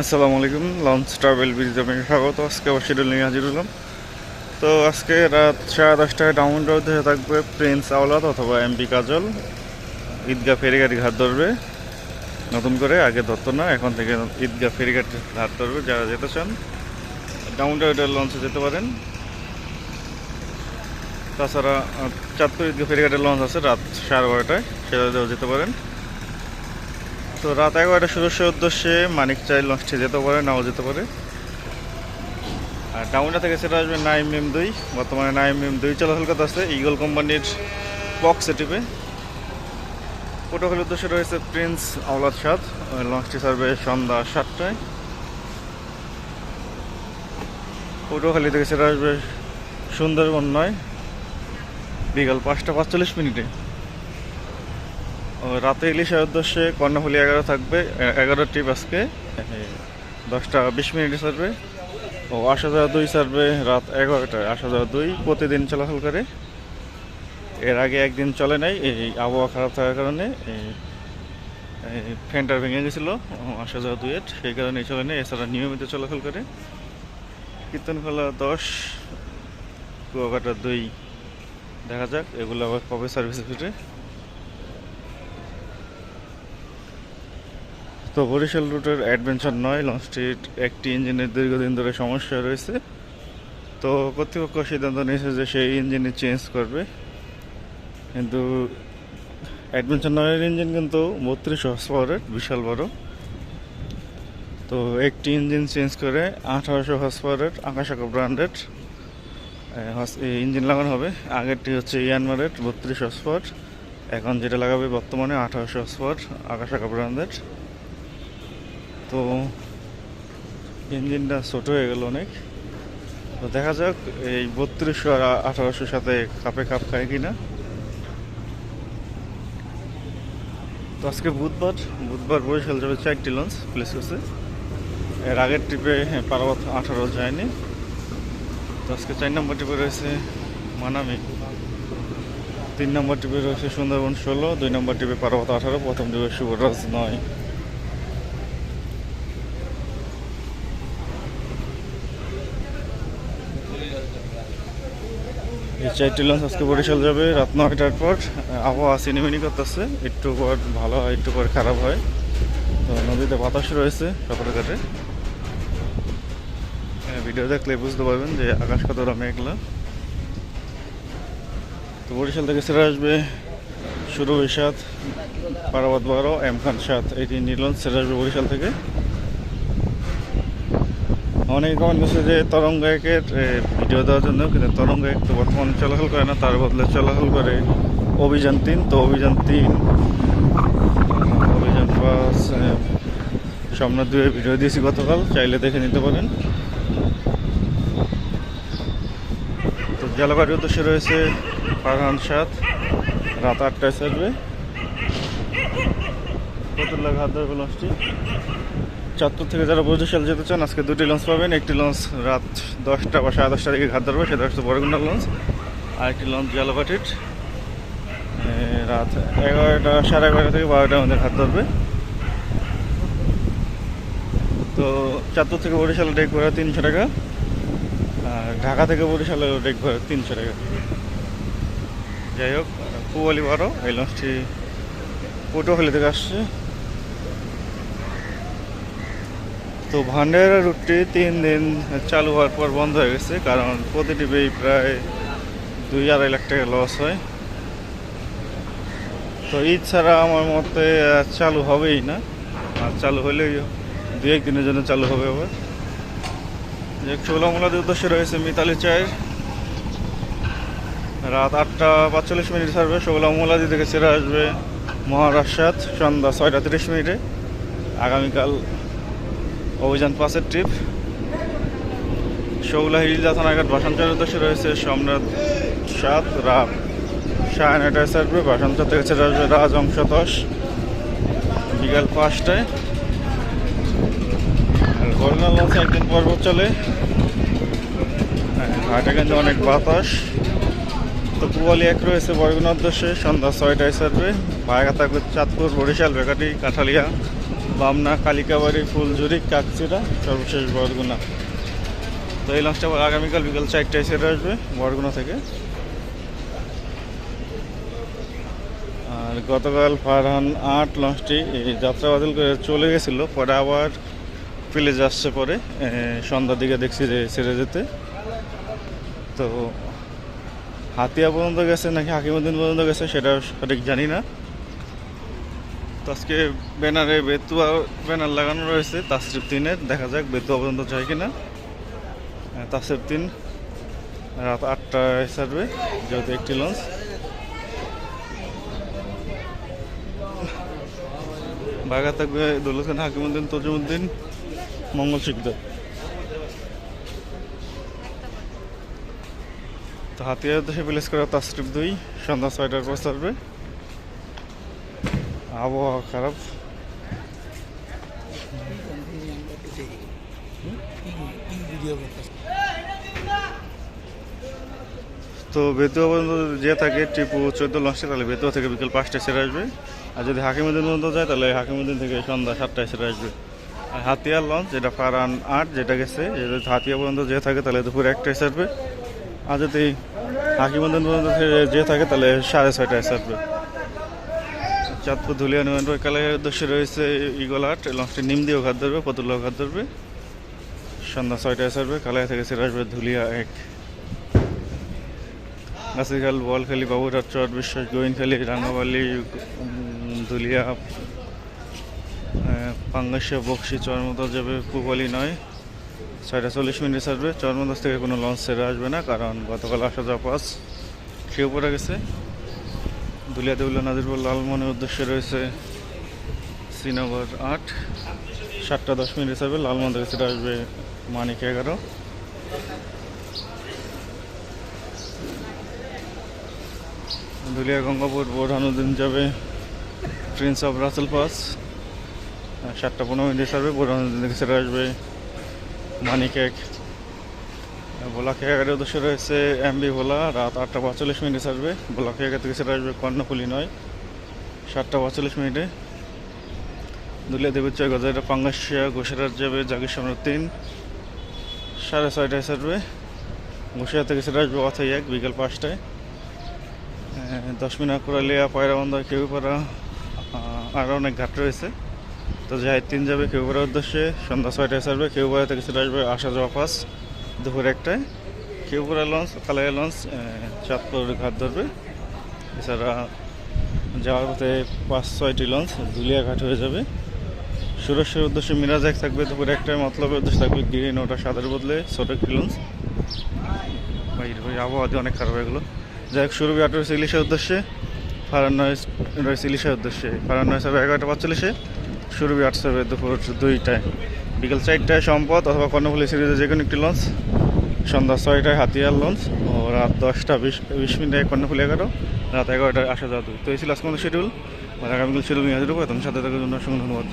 আসসালামু আলাইকুম launch travel বিজ স্বাগত। আজকে আবার শিডিউল নিয়ে হাজির হলাম। তো আজকে রাত সাড়ে দশটায় ডাউন হয়ে থাকবে প্রিন্স আওলাদ অথবা এমপি কাজল ঈদগাহ ফেরিঘাটি ঘাট ধরবে। নতুন করে আগে ধরতো না, এখন থেকে ঈদগাহ ফেরিঘাট ঘাট ধরবে যারা যেতে চান। ডাউন রোডের লঞ্চে যেতে পারেন। তাছাড়া চাঁদপুর ঈদগাহ ফেরিঘাটের লঞ্চ আছে রাত সাড়ে বারোটায়, সেটাতেও যেতে পারেন। তো রাত এগারোটা সদস্যের উদ্দেশ্যে মানিক চাই লঞ্চটি যেতে পারে, নাও যেতে পারে। আর ডাউনটা থেকে সেটা আসবে নাইম এম দুই। বর্তমানে নাইম এম দুই চলাচল করতে আছে ইগল কোম্পানির বক্স টিপে। পটুয়াখালীর উদ্দেশ্যে রয়েছে প্রিন্স আওলাদ সাদ। লঞ্চটি ছাড়বে সন্ধ্যা সাতটায়। পটুয়াখালী থেকে সেটা আসবে সুন্দরবন নয়, বিকাল পাঁচটা পাঁচচল্লিশ মিনিটে। রাতে ইলিশের উদ্দেশ্যে কর্ণফুলি এগারো থাকবে এগারো ট্রিপ আজকে। দশটা বিশ মিনিটে সারবে ও আসা যাওয়া দুই সারবে রাত এগারোটায় আসা যাওয়া দুই প্রতিদিন চলাচল করে। এর আগে একদিন চলে নাই, এই আবহাওয়া খারাপ থাকার কারণে ফ্যানটা ভেঙে গেছিল। আসা যাওয়া দুয়ের সেই কারণে চলে নেই, এছাড়া নিয়মিত চলাচল করে। কীর্তনখোলা দশ, কুয়াকাটা দুই, দেখা যাক, এগুলো আবার কবে সার্ভিসে ফিরে তো বরিশাল রুটের অ্যাডভেঞ্চার নয় লঞ্চটির একটি ইঞ্জিনের দীর্ঘদিন ধরে সমস্যা রয়েছে। তো কর্তৃপক্ষ সিদ্ধান্ত নিয়েছে যে সেই ইঞ্জিনই চেঞ্জ করবে। কিন্তু অ্যাডভেঞ্চার নয়ের ইঞ্জিন কিন্তু বত্রিশ হর্স পাওয়ারের বিশাল বড়। তো একটি ইঞ্জিন চেঞ্জ করে আঠারোশো হর্স পাওয়ারের আকাশাকা ব্র্যান্ডেড ইঞ্জিন লাগানো হবে। আগেরটি হচ্ছে ইয়ানমারের বত্রিশ হর্স পাওয়ার এখন যেটা লাগাবে বর্তমানে আঠারোশো হর্স পাওয়ার আকাশাকা ব্র্যান্ডেড তো ইঞ্জিনটা ছোট হয়ে গেল অনেক। তো দেখা যাক এই বত্রিশশো আর আঠারোশোর সাথে কাপে কাপ খায় কিনা। তো আজকে বুধবার বুধবার বরিশাল যাবে চারটি লঞ্চ প্লেস করছে এর আগের ট্রিপে পারাবত আঠারো যায়নি। তো আজকে চার নম্বর ট্রিপে রয়েছে মানামি। তিন নম্বর ট্রিপে রয়েছে সুন্দরবন ষোলো, দুই নম্বর ট্রিপে পার্বত আঠারো, প্রথম ট্রিপে শুভরাজ নয়। চারটি লঞ্চ আজকে বরিশাল যাবে। রাত নয়টার পর আবহাওয়া সিনেমিনি করতেছে। একটু পর ভালো হয় একটু পর খারাপ হয়। তো নদীতে বাতাস রয়েছে ঘাটে হ্যাঁ, ভিডিও দেখলে বুঝতে পারবেন যে আকাশ কতটা মেঘলা তো বরিশাল থেকে ছেড়ে আসবে শুরু সাত পারাবাদ বারো এম খান সাত এই তিন লঞ্চ ছেড়ে আসবে বরিশাল থেকে। অনেক কমেন্ট করছে যে তরঙ্গ একের ভিডিও দেওয়ার জন্য, কিন্তু তরঙ্গ এক তো বর্তমানে চলাচল করে না, তার বদলে চলাচল করে অভিযান তিন, তো অভিযান তিন। অভিযান পাঁচ সামনে দুয়ে ভিডিও দিয়েছি গতকাল, চাইলে দেখে নিতে পারেন। তো জলবায়ুর উদ্দেশ্যে রয়েছে ফারহান সাত রাত আটটায় ছাড়বে। ফতুল্লা ঘাট ধরবে লঞ্চটি চাঁদপুর থেকে যারা বরিশাল যেতে চান, আজকে দুটি লঞ্চ পাবেন। একটি লঞ্চ রাত দশটা বা সাড়ে দশটা দিকে ঘাট ধরবে, সেটা হচ্ছে বরগুন্ডা লঞ্চ আর একটি লঞ্চ জালাপাটির রাত এগারোটা, সাড়ে এগারোটা থেকে বারোটার মধ্যে ঘাট ধরবে। তো চাঁদপুর থেকে বরিশাল ডেক ভাড়া তিনশো টাকা, আর ঢাকা থেকে বরিশালে ডেক ভাড়া তিনশো টাকা। যাই হোক, পুয়ালি বারো এই লঞ্চটি পটুয়াখালী থেকে আসছে। তো ভান্ডারা রুটটি তিন দিন চালু হওয়ার পর বন্ধ হয়ে গেছে, কারণ প্রতিটি বেই প্রায় দুই আড়াই লাখ টাকা লস হয়। তো ঈদ ছাড়া আমার মতে চালু হবেই না, আর চালু হলেই দু এক দিনের জন্য চালু হবে আবার। যে চোলামোলাদের উদ্দেশ্যে রয়েছে মিতালি চায়ের। রাত আটটা পাঁচচল্লিশ মিনিট ছাড়বে শোলামোলাদি থেকে ছেড়ে আসবে মহারাষ্ট্রাত সন্ধ্যা ছয়টা তিরিশ মিনিটে। আগামীকাল অভিযান পাসের ট্রিপ শৌলা হিলজা থানাঘাট বাসাঞ্চলের উদ্দেশ্যে রয়েছে সম্রাট সাত রাত সাড়ে নয়টায় ছাড়বে বাসাঞ্চল থেকে রাজ অংশ দশ বিকাল পাঁচটায়। আর গরনা লঞ্চ একদিন পর্বত চলে। হ্যাঁ, ঘাটে কিন্তু অনেক বাতাস। তো পুয়ালি এক রয়েছে বরগুনার উদ্দেশ্যে। সন্ধ্যা ছয়টায় ছাড়বে ভায়াঘাতা চাঁদপুর বরিশাল বেকাটি কাঠালিয়া। বামনা, কালিকাবাড়ি, ফুলঝুরি কাকচিরা সর্বশেষ বরগুনা। তো এই লঞ্চটা আগামীকাল বিকাল চারটায় ছেড়ে আসবে, বরগুনা থেকে। আর গতকাল ফারহান আট লঞ্চটি যাত্রা বাতিল করে চলে গেছিল, পরে আবার ফিলে আসছে পরে সন্ধ্যার দিকে দেখছি যে ছেড়ে যেতে। তো হাতিয়া পর্যন্ত গেছে নাকি হাকিমুদ্দিন পর্যন্ত গেছে সেটা সঠিক জানি না। আজকে ব্যানারে বেতুয়া ব্যানার লাগানো রয়েছে, তাসরিফ তিনের। দেখা যাক বেতুয়া পর্যন্ত যায় কিনা। তাসরিফ তিন রাত আটটায় ছাড়বে, যেহেতু একটি লঞ্চ বাগা থাকবে দৌলত খান হাকিমুদ্দিন, তজুমুদ্দিন, মঙ্গল শিকদার। তো হাতিয়ার দেশে প্লেস করা তাসরিফ দুই, সন্ধ্যা ছয়টার পর ছাড়বে। আবহাওয়া খারাপ। তো বেতুয়া পর্যন্ত যে থাকে, টিপু চোদ্দ লঞ্চে, তাহলে বেতুয়া থেকে বিকেল পাঁচটায় সেরে আসবে। আর যদি হাকিমুদ্দিন পর্যন্ত যায়, তাহলে হাকিমুদ্দিন থেকে সন্ধ্যা সাতটায় সেরে আসবে। আর হাতিয়ার লঞ্চ, যেটা ফারান আট, যেটা গেছে হাতিয়া পর্যন্ত যে থাকে, তাহলে দুপুর একটায় সারবে। আর যদি হাকিমুদ্দিন পর্যন্ত যে থাকে, তাহলে সাড়ে ছয়টায় ছাড়বে চাঁদপুর ধুলিয়া নিমন্ত্রণ কালের উদ্দেশ্যে রয়েছে ইগলাট লঞ্চটি নিম দিয়েও ঘাত ধরবে পতুল্লাও ঘাত ধরবে। সন্ধ্যা ছয়টায় ছাড়বে কালায় থেকে সেরে আসবে ধুলিয়া এক। গাছিখাল বলখালি বাবুরহাট চর বিশ্বাস গোয়েনখালি রাঙ্গাবালি উম, ধুলিয়া পাঙ্গাসিয়া বক্সি চরমদাস যাবে পুবালি নয়। ছয়টা চল্লিশ মিনিট ছাড়বে চরমদাস থেকে কোনো লঞ্চ ছেড়ে আসবে না কারণ গতকাল আসা যাওয়া পাস। খেয়ে পড়ে গেছে। দুলিয়া দেউল্লা নাজিরপুর লালমনের উদ্দেশ্যে রয়েছে শ্রীনগর আট। সাতটা দশ মিনিট হিসাবে লালমন থেকে সেটা আসবে মানিক এগারো। দুলিয়া গঙ্গাপুর বোরহানুদ্দিন যাবে প্রিন্স অফ রাসেল পাস সাতটা পনেরো মিনিট হিসাবে বোরহানুদ্দিন সেটা আসবে মানিক এক। ভোলাকে এগারো উদ্দেশ্যে রয়েছে এমবি ভোলা। রাত আটটা পঁয়তাল্লিশ মিনিটে ছাড়বে ভোলাকে এগারো থেকে সেটা আসবে কর্ণফুলি নয়। সাতটা পঁয়তাল্লিশ মিনিটে। দুলিয়া দেবীর চয় গজাইটা পাঙ্গাসিয়া ঘোষেরার যাবে জাগির সম্রাট তিন। সাড়ে ছয়টায় ছাড়বে ঘোষিয়া থেকে সেটা আসবে অথাই এক, বিকেল পাঁচটায়। দশ মিনিট কোরালিয়া পয়রাবন্দা কেউপাড়া আরও অনেক ঘাট রয়েছে। তো যাই, তিন যাবে কেউপাড়ার উদ্দেশ্যে। সন্ধ্যা ছয়টায় ছাড়বে কেউপাড়া থেকে সেটা আসবে আসা যাওয়া পাস দুপুর একটায়। কেউপুরা লঞ্চ, কালাইয়া লঞ্চ চাঁদপুর ঘাট ধরবে। এছাড়া যাওয়ার পথে পাঁচ, ছয়টি লঞ্চ ঘাট হয়ে যাবে। সুরেশের উদ্দেশ্যে মিরাজ এক থাকবে, দুপুর একটায়। মতলবের উদ্দেশ্যে থাকবে গ্রিন ওটা সাদের বদলে ছোট একটি লঞ্চ। আবহাওয়া দিয়ে অনেক খারাপ এগুলো যাই হোক, সুরভি রয়েছে ইলিশের উদ্দেশ্যে। ফারান নয়েস রয়েছে ইলিশের উদ্দেশ্যে। ফারান নয়েস হবে এগারোটা পাঁচচল্লিশে। সুরভি আট হবে দুপুর দুইটায়। বিকেল চারটায় সম্পদ অথবা কর্ণফুলি সিরিজের যে কোনো একটি লঞ্চ সন্ধ্যা ছয়টায় হাতিয়ার লঞ্চ ও রাত দশটা বিশ বিশ মিনিটে কর্ণফুলি এগারো, রাত এগারোটায় আসা যাওয়া তো এই ছিল আজকে আমাদের শিডিউল আগামীকাল শিডিউল নিয়ে আসব তোমার সাথে থাকার জন্য অসংখ্য ধন্যবাদ।